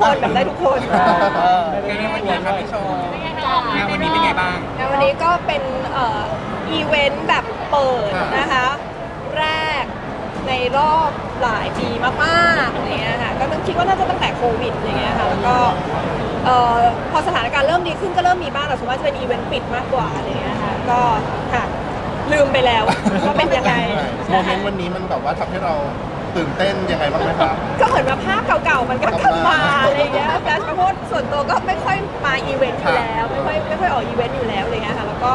คนแบบได้ทุกคนเป็นวันนี้ครับพี่ชมงานวันนี้เป็นไงบ้าง งานวันนี้ก็เป็นเอ่ออีเวนต์แบบเปิดนะคะ แรกในรอบหลายปีมากๆอะไรเงี้ยค่ะก็ต้องคิดว่าน่าจะตั้งแต่โควิดอะไรเงี้ยค่ะแล้วก็เอ่อพอสถานการณ์เริ่มดีขึ้นก็เริ่มมีบ้างแต่ส่วนมากจะเป็นอีเวนต์ปิดมากกว่าอะไรเงี้ยค่ะก็ค่ะลืมไปแล้วว่าเป็นยังไง โมเมนต์วันนี้มันแบบว่าทำให้เรา ตื่นเต้นยังไงบ้างไหมครับ ก็เหมือนว่าภาพเก่าๆ มันก็กลับมาอะไรอย่างเงี้ยแฟชเพราะส่วนตัวก็ไม่ค่อยมาอีเวนต์อยู่แล้วไม่ค่อยไม่ค่อยออกอีเวนต์อยู่แล้วอะไรเงี้ยค่ะแล้วก็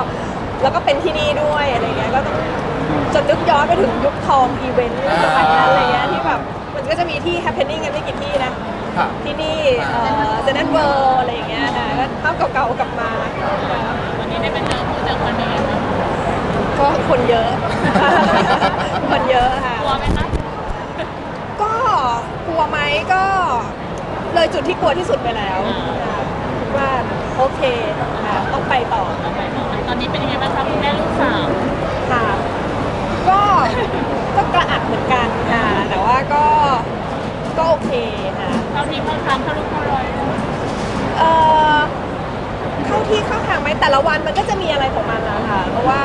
แล้วก็เป็นที่นี่ด้วยอะไรเงี้ยก็ต้องจนนึกย้อนไปถึงยุคทองอีเวนต์สมัยนั้นอะไรเงี้ยที่แบบมันก็จะมีที่ happening กันไม่กี่ที่นะค่ะที่นี่เซนต์เวิร์อะไรอย่างเงี้ยค่ะก็ภาพเก่าๆกลับมาครับวันนี้ได้เป็นเจอผู้เจอคนเป็นไงบ้างก็คนเยอะคนเยอะค่ะกลัวไหมคะก็กลัว ไหมก็เลยจุดที่กลัวที่สุดไปแล้วค่ะคิดว่าโอเคค่ะต้องไปต่อตอนนี้เป็นยังไงบ้างคะคุณแม่ลูกสาวค่ะ ก็ก็กระอักเหมือนกันค่ะ แต่ว่าก็ก็โอเคค่ะเข้าที่เข้าทางเข้าลูกเข้ารอยเอ่อเข้าที่เข้าทางไหมแต่ละวันมันก็จะมีอะไรของมันนะคะเพราะว่า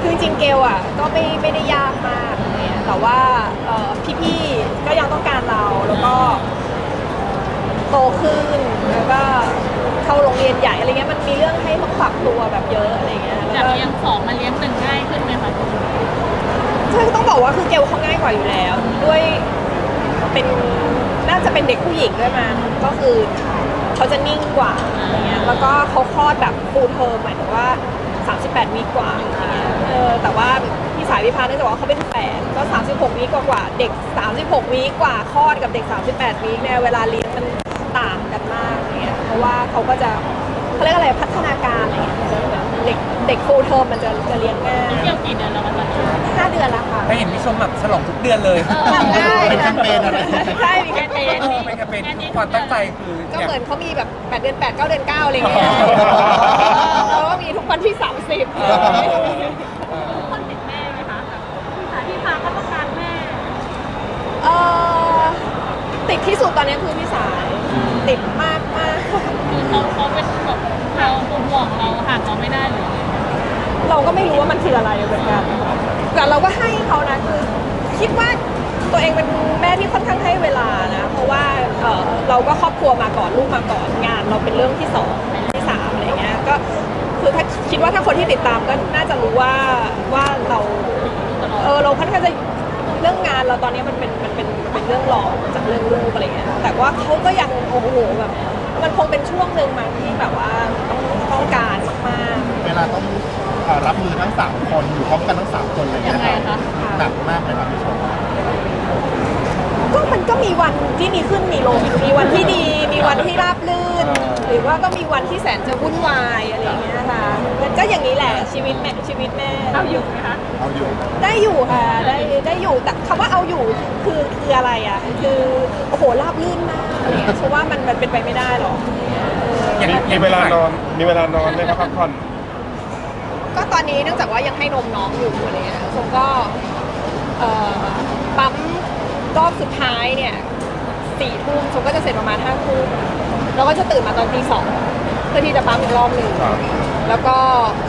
คือจริงๆเกลอะ ก็ไม่ไม่ได้ยากมากเนี่ย แต่ว่าเอ่อพี่ๆ ก็ยังต้องการเรา แล้วก็โตขึ้น แล้วก็เข้าโรงเรียนใหญ่อะไรเงี้ย มันมีเรื่องให้ต้องปรับตัวแบบเยอะอะไรเงี้ยจาแล้กวก็เลี้ยงสองมาเลี้ยงหนึ่งง่ายขึ้นไหมคะใช่ต้องบอกว่าคือเกลเขาง่ายกว่าอยู่แล้ว ด้วยเป็นน่าจะเป็นเด็กผู้หญิงด้วยมั้งก็คือเขาจะนิ่งกว่าอะไรเงี้ย แล้วก็เขาคลอดแบบฟูลเทอมหมายถึงว่า 38 วีกว่าอะไรเงี้ย เออ แต่ว่าพี่ สายพิพาเนื่องจากว่าเขาเป็นแฝดก็ 36 วีกว่าๆเด็ก 36 วีกว่าคลอดกับเด็ก 38 วีกเนี่ยเวลาเลี้ยงมันต่างกันมากอะไรเงี้ยเพราะว่าเขาก็จะเขาเรียกอะไรพัฒนาการอะไรเงี้ยมันจะเหมือนเด็กเด็กฟูลเทอมมันจะจะเลี้ยงง่ายเที่ยวกี่เดือนแล้วคะตอนนี้ห้าเดือนแล้วค่ะได้เห็นพี่ชมแบบฉลองทุกเดือนเลยทำได้เป็นแคมเปญอะไรใช่มีแคมเปญเออเป็นแคมเปญความตั้งใจคือก็อยากเหมือนเขามีแบบ8เดือน8 9เดือน9อะไรเงี้ยอ๋อเราก็มีทุกวันที่ 30 คนติดแม่ไหมคะสายที่พาก็ต้องการแม่ เอ่อติดที่สุดตอนนี้คือพี่สาย ติดมากมากคือเขาเขาเป็นแบบเราห่วงเราห่างเราไม่ได้เลยเราก็ไม่รู้ว่ามันคืออะไรเหมือนกันแต่เราก็ให้เขานะคือคิดว่าตัวเองเป็นแม่ที่ค่อนข้างให้เวลานะ เพราะว่าเอ่อเราก็ครอบครัวมาก่อนลูกมาก่อนงาน เราเป็นเรื่องที่สองที่สามอะไรเงี้ยก็คือถ้าคิดว่าถ้าคนที่ติดตามก็น่าจะรู้ว่าว่าเรา เออเราค่อนข้างจะ เรื่องงานเราตอนนี้มันเป็นมันเป็นมันเป็นเรื่องรองจากเรื่องลูกอะไรเงี้ยแต่ว่าเขาก็ยังโอ้โหแบบมันคงเป็นช่วงหนึ่งมั้งที่แบบว่าต้องต้องการมากๆเวลาต้องเอ่อรับมือทั้งสามคนอยู่พร้อมกันทั้งสามคนเลยยังไงคะ หนักมากเลยครับพี่ชมก็มันก็มีวันที่มีขึ้นมีลงมีวันที่ดี มีวันที่ราบลื่น หรือว่าก็มีวันที่แสนจะวุ่นวายอะไรอย่างเงี้ยค่ะ มันก็อย่างนี้แหละชีวิตแม่ชีวิตแม่ เอาอยู่ไหมคะเอาอยู่ได้อยู่ค่ะได้ได้อยู่แต่คำว่าเอาอยู่คือคืออะไรอะคือโอ้โหราบลื่นมากอะไรเงี้ยเพราะว่ามันมันเป็นไปไม่ได้หรอกอย่างมีอย่มีงเวลานอนมีเวลานอนไหมครับพักผ่อนก็ตอนนี้เนื่องจากว่ายังให้นมน้องอยู่อะไรเงี้ยผมก็เอ่อปั๊มรอบสุดท้ายเนี่ยสี่ทุ่มชมก็จะเสร็จประมาณห้าทุ่มแล้วก็จะตื่นมาตอนตีสองเพื่อที่จะปั๊มอีกรอบหนึ่ง ครับ แล้วก็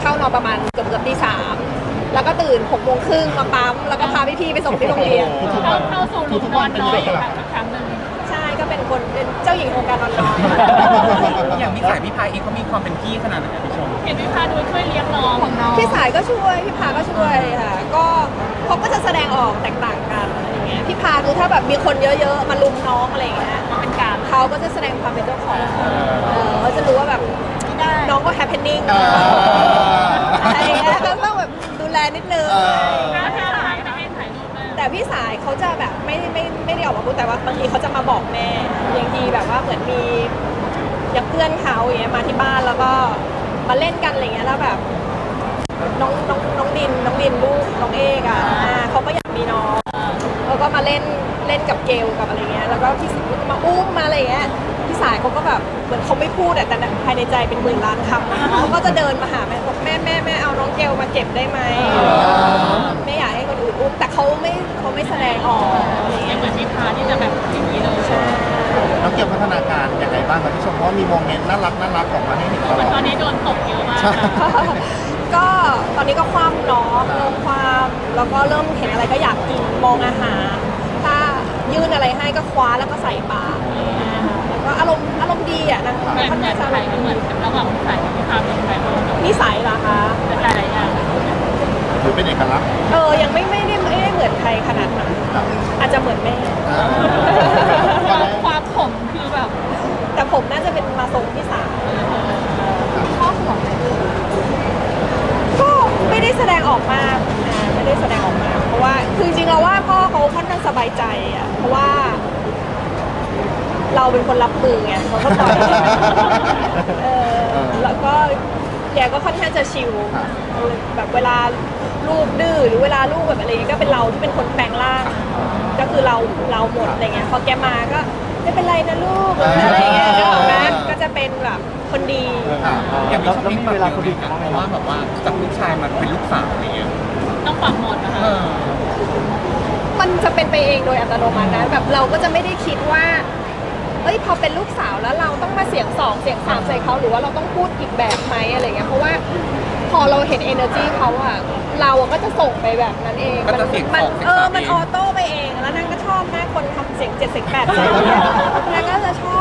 เข้านอนประมาณเกือบเกือบตีสามแล้วก็ตื่นหกโมงครึ่งมาปั๊มแล้วก็พาพี่ๆไปส่งที่โรงเรียนทุกเข้าวันเข้าสู่หลุมนอนน้อยอีกแบบครั้งหนึ่งใช่ก็เป็นคนเป็นเจ้าหญิงโครงการนอนน้อยอย่างพี่สายพี่พายเองเขามีความเป็นพี่ขนาดไหนครับพี่ชมเห็นวิพาดูช่วยเลี้ยงน้องของน้องพี่สายก็ช่วยพี่พาก็ช่วยค่ะ ก็เขาก็จะแสดงออกแตกต่างกันอะไรอย่างเงี้ยพี่พาคือถ้าแบบมีคนเยอะๆมาลุมน้องอะไรอย่างเงี้ยเป็นการเขาก็จะแสดงความเป็นเจ้าของเออเขาจะรู้ว่าแบบ น้องก็แฮปปี้นิ่งเออ อะไรอย่างเงี้ยก็ต้องแบบดูแลนิดนึงเออถ้าถ่ายให้ถ่ายรูปเลยแต่พี่สายเขาจะแบบไม่ไม่ไม่ได้ออกมาพูดแต่ว่าบางทีเขาจะมาบอกแม่บางทีแบบว่าเหมือนมีอย่างเพื่อนเขาอย่างเงี้ยมาที่บ้านแล้วก็มาเล่นกันอะไรเงี้ยแล้วแบบ น้องน้องน้องดินน้องดินลูกน้องเอกอะอ่าเขาก็อยากมีน้องแล้วก็มาเล่นเล่นกับเกลกับอะไรเงี้ยแล้วก็พี่สายก็มาอุ้มมาอะไรเงี้ย พี่สายเขาก็แบบเหมือนเขาไม่พูดอะแต่ภายในใจเป็นหมื่นล้านคำเขาก็จะเดินมาหาแม่บอกแม่แม่แม่เอาน้องเกลมาเก็บได้ไหมไม่อยากให้คนอื่นอุ้มแต่เขาไม่เขาไม่แสดงออกอะไรไม่เงี้ยเหมือนวิพาที่จะแบบอย่างนี้เลยใช่น้องเกี่ยวพัฒนาการยังไงบ้างครับพี่ชมเพราะว่ามีโมเมนต์น่ารักน่ารักออกมาให้เห็นตลอด ตอนนี้โดนตกเยอะมากใช่ก็ตอนนี้ก็ความเน้องเริ่มความแล้วก็เริ่มเห็นอะไรก็อยากกินมองอาหาร ถ้ายื่นอะไรให้ก็คว้าแล้วก็ใส่ปากอะไรอย่างเงี้ยค่ะแล้ วก็อารมณ์อารมณ์ดีอะนางเหมือนค่อนเหมืข้าองนจะใครก็เหมือนกันระหว่างใส่ที่ทำเป็นใครบ้างนิสัยเหรอคะ เป็นหลายๆอย่างหรือเป็นเอกลักษณ์เออ ยังไม่ไม่ได้ไม่ได้เหมือนใครขนาดนั้นครับอาจจะเหมือนแม่อ่าความผมคือแบบแต่ผมน่าจะเป็นมาทรงที่สามข้อห่วงไหมก็ไม่ได้แสดงออกมากนะไม่ได้แสดงออกมากเพราะว่าคือจริงๆเราว่าพ่อเขาค่อนข้างสบายใจอะเพราะว่า เราเป็นคนรับมือไงเขาก็ปล่อยเออแล้วก็แกก็ค่อนข้างจะชิลแบบเวลาลูกดื้อหรือเวลาลูกแบบอะไรเงี้ยก็เป็นเราที่เป็นคนแปลงร่าง ก็คือเราเราหมดอะไรเงี้ยพอแกมาก็ไม่เป็นไรนะลูกอะไรเงี้ยก็ออกมาก็จะเป็นแบบคนดีอ่าอย่างพี่ชอบมีเวลาคนอื่นเพราะว่าแบบว่าจากลูกชายมันเป็นลูกสาวอะไรเงี้ยต้องปรับหมดนะคะเออมันจะเป็นไปเองโดยอัตโนมัตินะแบบเราก็จะไม่ได้คิดว่า เอ้ยพอเป็นลูกสาวแล้วเราต้องมาเสียงสองเสียงสามใส่เขาหรือว่าเราต้องพูดอีกแบบไหมอะไรเงี้ยเพราะว่าพอเราเห็น energy เขาอะเราอะก็จะส่งไปแบบนั้นเองก็จะเสียงมัสองเสียงเออสามมันเอง ออโต้ไปเองแล้วนางก็ชอบมากคนทำเสียงเจ็ดเสียงแปดเสียงเนี่ยนางก็จะชอ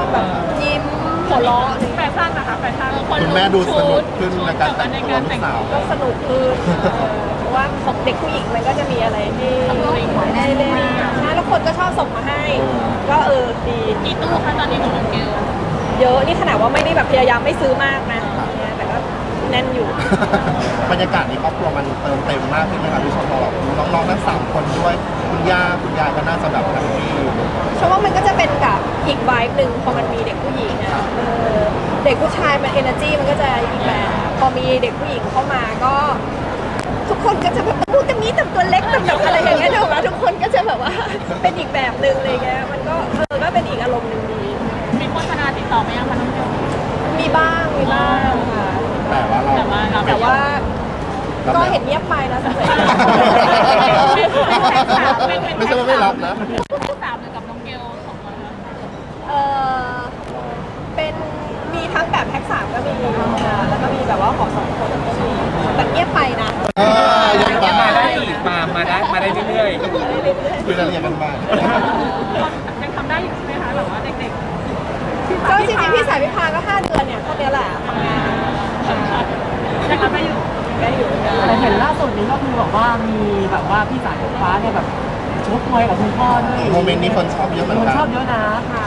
บแบบยิ้มหัวเราะอะไรแฟเงี้ยชั่นนะคะแฟชั่นคุณแม่ดูสนุกขึ้นในการแต่งตัวลูกสาว ก็สนุกขึ้นเออเพราะว่าของเด็กผู้หญิงมันก็จะมีอะไรที่ได้เล่นนะแล้วคนก็ชอบส่งมาให้ ก็เออ ดีกี่ตู้คะตอนนี้ของน้องเกลเยอะนี่ขนาดว่าไม่ได้แบบพยายามไม่ซื้อมากนะเนี่ยแต่ก็แน่นอยู่ บรรยากาศในครอบครัวมันเติมเต็มมากขึ้นไหมครับพี่ชมพอแบบน้องๆทั้งสามคนด้วย คุณย่าคุณยายก็น่าจะแบบแฮปปี้ฉันว่ามันก็จะเป็นกับอีกไวบ์หนึ่งพอมันมีเด็กผู้หญิงอะเออเด็กผู้ชายมัน energy มันก็จะอีกแบบพอมีเด็กผู้หญิงเข้ามาก็ ทุกคนก็จะแบบพูดแต่นี้แต่ตัวเล็กแต่แบบอะไรอย่างเงี้ยเดี๋ยวว่าทุกคนก็จะแบบว่า เป็นอีกแบบหนึ่งอะไรเงี้ยมัน บ้างมีบ้างค่ะแต่ว่าเราแต่ว่าเราแต่ว่ารับก็แล้วเห็นเงียบไปนะสงสัยไม่ใช่ว่าไม่รับนะสามเลยกับน้องเกลสองคนนะเออเป็นมีทั้งแบบแพ็กสามก็มีค่ะแล้วก็มีแบบว่าขอสองคนก็มีแต่เงียบไปนะเออยังยังมามาได้ได้อีกมามาได้มาได้เรื่อยคุยรายละเอียดกันบ้างยังทำได้อยู่ใช่ไหมคะแบบว่าเด็กก็จริงๆพี่สายพิพาก็ห้าเดือ นี้แหละทำงานๆยังทำได้อยู่ได้อยู่แต่เห็นล่าสุดนี้ก็คือแบบว่ามีแบบว่าพี่สายฟ้าเนี่ยแบบชกมวยกับคุณพ่อด้วยโมเมนต์นี้คนชอบเยอะเหมือนคนกันชอบเยอะนะค่ะ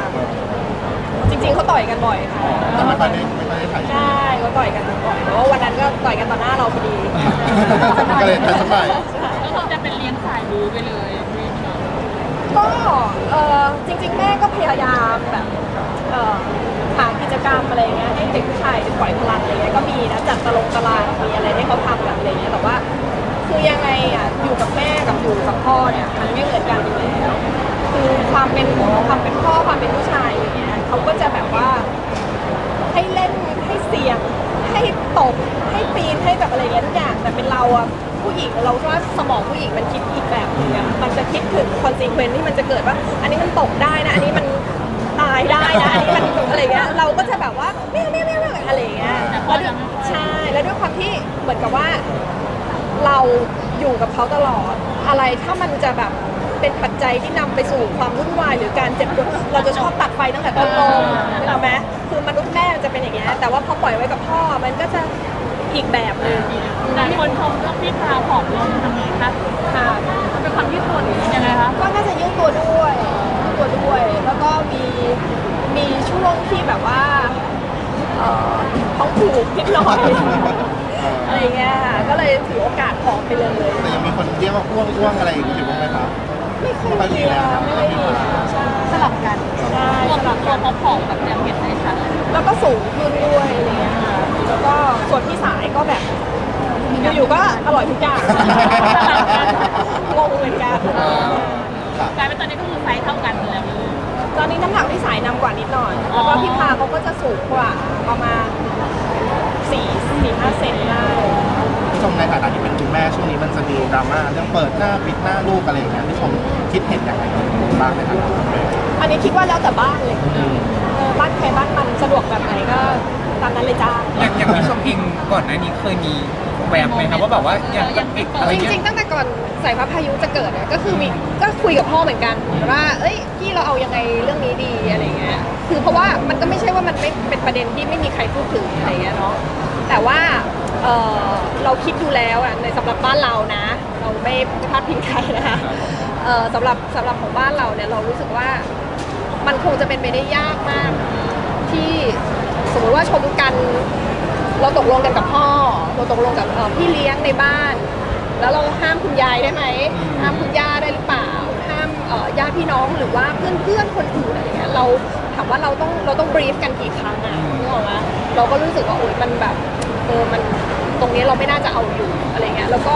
จริงๆเขาต่อยกันบ่อยค่ะแต่ไม่ค่อยได้ไม่ค่อยได้ถ่ายใช่เขาต่อยกันบ่อยเพราะว่าวันนั้นก็ต่อยกันต่อหน้าเราพอดีก็เลยทันสมัยก็คงจะเป็นเลี้ยงสายบูไปเลยก็เออจริง ๆ แม่ก็พยายามแบบเอ่อหา กรรมอะไรเงี้ยให้เด็กผู้ชายปล่อยพลังอะไรเงี้ยก็มีนะจัดตารางตารางมีอะไรให้เขาทำแบบอะไรเงี้ยแต่ว่าคือยังไงอะอยู่กับแม่กับอยู่กับพ่อเนี่ยมันไม่เหมือนกันอยู่แล้วคือความเป็นความเป็นพ่อความเป็นผู้ชายอย่างเงี้ยเขาก็จะแบบว่าให้เล่นให้เสี่ยงให้ตกให้ปีนให้แบบอะไรเงี้ยทุกอย่างแต่เป็นเราอะผู้หญิงเราว่าสมองผู้หญิงมันคิดอีกแบบนึงอะมันจะคิดถึงคอนซีเควนที่มันจะเกิดว่า อันนี้มันตกได้นะ อันนี้มันตายได้นะอันนี้มัน อะไรเงี้ยเราก็จะแบบว่าไม่เอาไม่เอาไม่เอาอะไรเงี้ยแล้วด้วยใช่แล้วด้วยความที่เหมือนกับว่า เราอยู่กับเขาตลอด อะไรถ้ามันจะแบบเป็นปัจจัยที่นำไปสู่ความวุ่นวายหรือการเจ็บปวดเราจะชอบตัดไฟตั้งแต่ต้นลมถูกไหมคือมนุษย์แม่มันจะเป็นอย่างเงี้ยแต่ว่าพอปล่อยไว้กับพ่อมันก็จะอีกแบบหนึงหลายคนชมเรื่องพี่พาผอมลงทำไมคะค่ะมันเป็นความยืดตัวหรือยังไงคะก็น่าจะยืดตัวด้วยยืดตัวด้วยแล้วก็มีมีช่วงที่แบบว่าเอ่อท้องผูก นิดหน่อยอะไรเงี้ยค่ะก็เลยถือโอกาสผอมไปเลย แต่ยังมีคนเรียกว่าอ้วงอ้วงอะไรอย่างนี้อยู่บ้างไหมครับไม่ค่อยมีแล้วไม่ค่อยมีใช่สลับกันใช่ตัวสแบลับบตัวกันเขาผอมแบบยังเห็นได้ชัดเลยแล้วก็สูงขึ้นด้วยอะไรเงี้ยค่ะแล้วก็ส่วนพี่สายก็แบบอยู่ๆก็อร่อยทุกอย่างงงเหมือนกันกลายเป็นตอนนี้ก็คือไซส์เท่ากันแล้วเลยตอนนี้น้ำหนักพี่สายนำกว่านิดหน่อย แล้วก็พี่พาเขาก็จะสูงกว่าประมาณ สี่สี่ห้าเซนได้พี่ชมในฐานะที่เป็นคุณแม่ช่วงนี้มันจะมีดราม่าเรื่องเปิดหน้าปิดหน้าลูกอะไรอย่างเงี้ยพี่ชมคิดเห็นยังไงบ้างไหมครับอันนี้คิดว่าแล้วแต่บ้านเลยเออบ้านใครบ้านมันสะดวกแบบไหนก็ตามนั้นเลยจ้า อย่างอย่างพี่ชมเองก่อนหน้านี้เคยมีแวบไหมครับว่าแบบว่าอยากจะปิดอะไรจเงี้ริยงๆตั้งแต่ก่อนสายฟ้าพายุจะเกิดอะก็คือมีก็คุยกับพ่อเหมือนกันว่า เอ้ยพี่เราเอายังไงเรื่องนี้ดีอะไรเงี้ยคือเพราะว่ามันก็ไม่ใช่ว่ามันไม่เป็นประเด็นที่ไม่มีใครพูดถึงอะไรเงี้ยเนาะ แต่ว่าเออเราคิดดูแล้วอะในสำหรับบ้านเรานะ เราไม่พลาดพิงใครนะคะเออสำหรับสำหรับของบ้านเราเนี่ยเรารู้สึกว่ามันคงจะเป็นไปได้ยากมาก ที่สมมติว่าชมกัน เราตกลงกันกับพ่อ เราตกลงกับเอ่อพี่เลี้ยงในบ้าน แล้วเราห้ามคุณยายได้ไหมห้ามคุณย่าได้หรือเปล่า ห้ามเอ่อญาติพี่น้องหรือว่าเพื่อนเพื่อนๆคนอื่นอะไรเงี้ยเราถามว่าเราต้องเราต้องบรีฟกันกี่ครั้งอะนึกออกไหม เราก็รู้สึกว่าโอ๊ยมันแบบเออมันตรงนี้เราไม่น่าจะเอาอยู่อะไรเงี้ยแล้วก็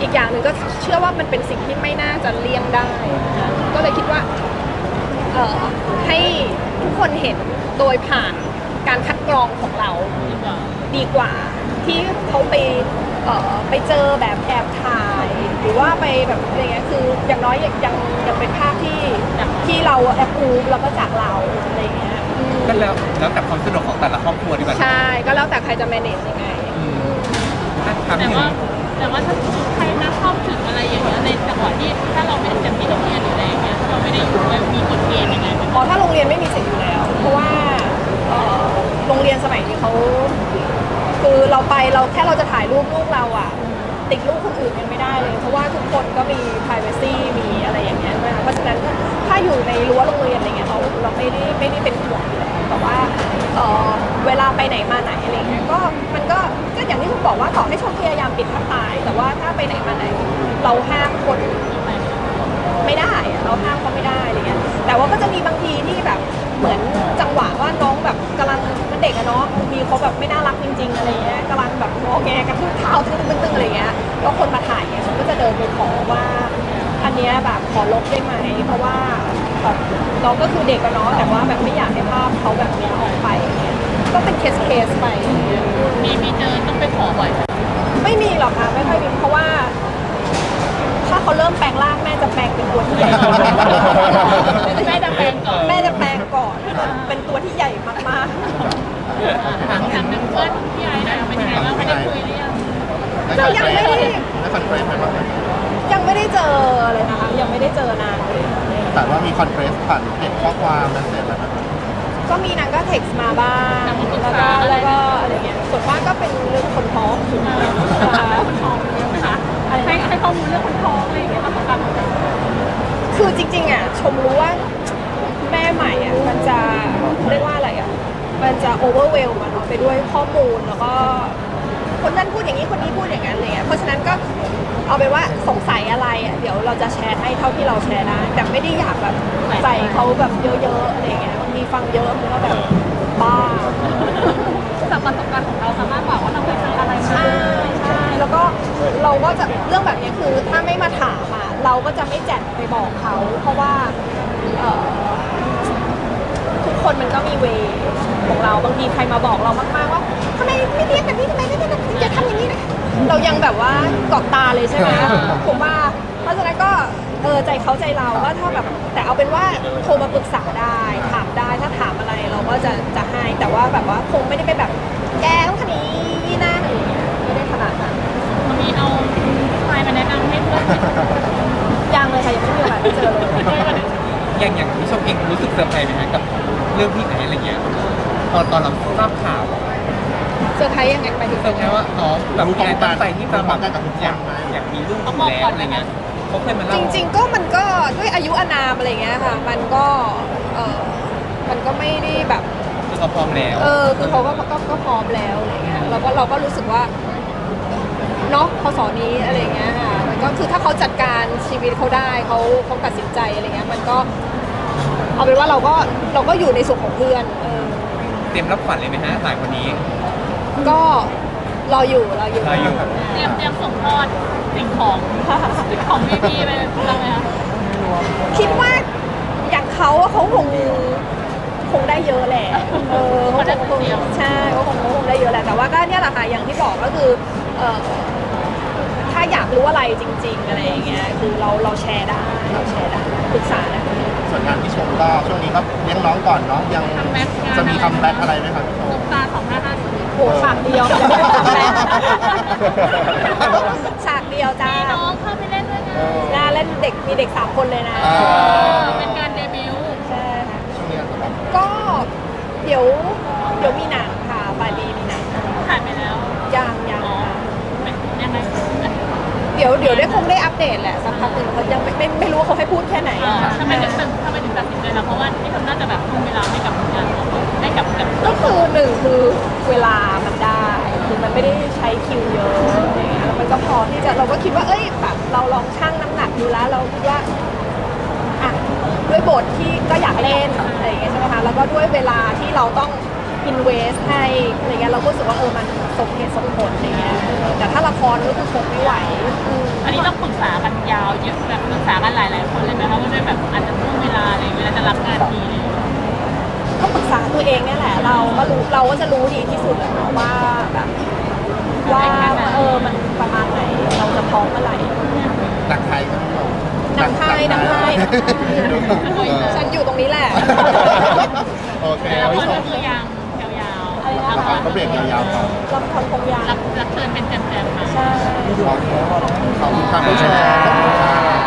อีกอย่างหนึ่งก็เชื่อว่ามันเป็นสิ่งที่ไม่น่าจะเลี่ยงได้ ก็เลยคิดว่าเอ่อให้ทุกคนเห็นโดยผ่านการคัดกรองของเราดีกว่า ที่เขาไปเอ่อไปเจอแบบแอบถ่าย หรือว่าไปแบบอะไรเงี้ยคืออย่างน้อยยังยังยังเป็นภาพที่ที่เราแอบอูฟแล้วก็จากเราอะไรเงี้ย ก็แล้วแล้วแต่ความสะดวกของแต่ละครอบครัวดีกว่าใช่ ก็แล้วแต่ใครจะ manage ยังไง อืมอะถามแต่ถึงว่าแต่ว่าถ้าใครมาเข้าถึงอะไรอย่างเงี้ยในจังหวะที่ถ้าเราไม่ได้จัดที่โรงเรียนหรืออะไรอย่างเงี้ยถ้าเราไม่ได้อยู่ด้วยมีกฎเกณฑ์ยังไงไหมอ๋อถ้าโรงเรียนไม่มีสิทธิ์อยู่แล้ว เพราะว่าเอ่อโรงเรียนสมัยนี้เขาคือเราไปเราแค่เราจะถ่ายรูปลูกเราอะติดรูปคนอื่นยังไม่ได้เลย เพราะว่าทุกคนก็มี privacy มีอะไรอย่างเงี้ยนะคะเพราะฉะนั้นถ้าอยู่ในรั้วโรงเรียนอะไรเงี้ยเราเราไม่ได้ไม่ได้เป็นห่วงอยู่แล้ว แต่ว่าเอ่อเวลาไปไหนมาไหนอะไรเงี้ยก็มันก็ก็อย่างที่คุณบอกว่าต่อให้ชมพยายามปิดทับตาย แต่ว่าถ้าไปไหนมาไหน เราห้ามคนไม่ได้อะเราห้ามเขาไม่ได้อะไรเงี้ยแต่ว่าก็จะมีบางทีที่แบบเหมือนจังหวะว่าน้องแบบกำลังมันเด็กอะเนาะบางทีเขาแบบไม่น่ารักจริง ๆ อะไรเงี้ยกำลังแบบโอเคกระทืบเท้าตึ้งตึ้งตึ้งอะไรเงี้ยแล้วคนมาถ่ายเนี่ยฉันก็จะเดินไปขอว่า อันเนี้ยแบบขอลบได้ไหมเพราะว่า แบบน้องก็คือเด็กอะเนาะแต่ว่าแบบไม่อยากให้ภาพเขาแบบเนี้ยออกไปอย่างเงี้ยก็เป็นเคสเคสๆไปอย่างเงี้ยมีมีเจอต้องไปขอบ่อยไหมไม่มีหรอกค่ะไม่ค่อยมีเพราะว่า ถ้าเขาเริ่มแปลงร่างแม่จะแปลงเป็นตัวที่ใหญ่ก่อนแม่จะแปลงก่อนแม่จะแปลงก่อนเป็นตัวที่ใหญ่มากถามถามหนึ่งเพื่อนพี่ไอ้หน่อยเป็นยังไงบ้างไม่ได้คุยหรือยังเรายังไม่ได้ได้คอนเฟรนซ์ไหมบ้างไหมๆยังไม่ได้เจอเลยนะคะ ยังไม่ได้เจอนานเลย แต่ว่ามีคอนเฟรนซ์ผ่านเด็กข้อความนั่นเสร็จแล้วนะครับก็มีนางก็เท็กซ์มาบ้างแล้วก็แล้วก็อะไรเงี้ยส่วนมากก็เป็นเรื่องคนท้องนะคนท้องค่ะให้ให้ข้อมูลเรื่องคนท้องอะไรอย่างเงี้ยมาประกันคือจริงๆอะชมรู้ว่าแม่ใหม่อะมันจะเรียกว่าอะไรอะมันจะโอเวอร์เวลมันเนาะไปด้วยข้อมูลแล้วก็ คนนั้นพูดอย่างนี้คนนี้พูดอย่างนั้นอะไรเงี้ยเพราะฉะนั้นก็เอาไปนว่าสงสัยอะไรอะเดี๋ยวเราจะแชร์ให้เท่าที่เราแชร์ได้ แต่ไม่ได้อยากแบบใส่เขาแบบเยอะๆอะไรเงี้ยบางทีฟังเยอะมันก็แบบบ้า จากประสบการณ์ของเราสามารถบอกว่าเราเคยทำอะไรมาใช่ใช่แล้วก็เราก็จะเรื่องแบบเนี้ยคือถ้าไม่มาถามอะเราก็จะไม่แจกไปบอกเขา เพราะว่าเอ่อทุก คนมันก็มีเวของเราบางทีใครมาบอกเรามากๆว่าทำไมไม่เรียกแบบนี้ทำไมไม่เรียกแบบนี้อย่าทำอย่างนี้นะเรายังแบบว่ากอดตาเลยใช่ไหมผมว่า เพราะฉะนั้นก็เออใจเขาใจเราว่าถ้าแบบแต่เอาเป็นว่าโทรมาปรึกษาได้ถามได้ถ้าถามอะไรเราก็จะจะให้แต่ว่าแบบว่าคงไม่ได้ไปแบบแกต้องทำอย่างนี้นี่นั่นอะไรอย่างเงี้ยไม่ได้ขนาดนั้นมีเอาไฟล์มาแนะนำให้เพื่อนไหมยังเลยค่ะยังไม่มีโอกาสได้เจอเลย อย่างอย่างพี่ชมเองรู้สึกเซอร์ไพรส์ไหมฮะกับเรื่องพี่ไอ้อะไรเงี้ยตอนตอนเราทราบข่าวเซอร์ไพรส์ยังไงไปถึงเซอร์ไพรส์ว่าน้องแบบรู้พี่พร้อไอ้มกัตั้นงใจที่จะรู้พร้อมกันกับทุกคนอยากไหมอยากมีลูกอยู่แล้วอะไรเงี้ยเขาเคยมาจเล่าริง ๆ ก็มันก็ด้วยอายุอานามอะไรเงี้ยค่ะ มันก็เออมันก็ไม่ได้แบบคือเขาพร้อมแล้วเออคือเขาก็ก็ก็พร้อมแล้วอะไรเงี้ยเราก็เราก็รู้สึกว่าเนาะพศนี้อะไรเงี้ยค่ะมันก็คือถ้าเขาจัดการชีวิตเขาได้เขาเขาตัดสินใจอะไรเงี้ยมันก็ เอาเป็นว่าเราก็เราก็อยู่ในส่วนของเพื่อนเออเตรียมรับขวัญเลยไหมฮะหลายคนนี้ ก็รออยู่รออยู่รออยู่ เตรียมเตรียมส่งทอดสิ่งของสิ่งของพี่ๆไปบ้างไหมคะคิดว่าอย่างเขาอะเขาคงคงได้เยอะแหละเออเขาคงคงใช่เขาคงเขาคงได้เยอะแหละแต่ว่าก็เนี่ยแหละค่ะอย่างที่บอกก็คือเออถ้าอยากรู้อะไรจริง ๆ อะไรอย่างเงี้ยคือเราเราแชร์ได้เราแชร์ได้ปรึกษาได้ ส่วนงานพี่ชมก็ช่วงนี้ก็เลี้ยงน้องก่อนเนาะยังคัมแบ็กงานจะมีคัมแบ็กอะไรไหมครับพี่ชมตุ๊กตาสองห้าห้าศูนย์โหฉากเดียวไม่ได้ทำแล้วฉากเดียวจ้ามีน้องเข้าไปเล่นด้วยนะน่าเล่นเด็กมีเด็กสามคนเลยนะ อ่า เป็นการเดบิวต์ใช่ค่ะช่วงนี้สำหรับก็เดี๋ยวเดี๋ยวมีหนังค่ะปลายปีมีหนังถ่ายไปแล้วยังยังค่ะเป็นยังไง เดี๋ยวเดี๋ยวได้คงได้อัปเดตแหละสักพัก อที่จะเราก็คิดว่าเอ้ยแบบเราลองชั่งน้ำหนักดูแล้วเราคิดว่าอะด้วยบทที่ก็อยากเล่นอะไรอย่างเงี้ยใช่ไหมคะแล้วก็ด้วยเวลาที่เราต้องอินเวสให้อะไรเงี้ยเราก็รู้สึกว่าเออมันสมเหตุสมผลอะไรเงี้ยแต่ถ้าละครก็คือคงไม่ไหวอืมอันนี้ต้องปรึกษากันยาวเยอะแบบปรึกษากันหลายๆคนเลยไหมคะว่าด้วยแบบอาจจะทุ่มเวลาอะไรเวลาจะรับงานทีเลยก็ปรึกษาตัวเองเนี่ยแหละ เราก็รู้เราก็จะรู้ดีที่สุดแหละเนาะว่าแบบ ว่าเออมันประมาณไหนเราจะพร้อมเมื่อไหร่หนังไทยก็พี่ชมหนังไทยหนังไทยหนังไทยฉันอยู่ตรงนี้แหละโอเคแต่ละคพี่นชก็มคือยางยาวอะไรนะละครก็เบรกยาวๆต่อลำคอนคงยาๆรับรับเชิญเป็นแจมๆมาใช่ขอบคุณครับพี่ชม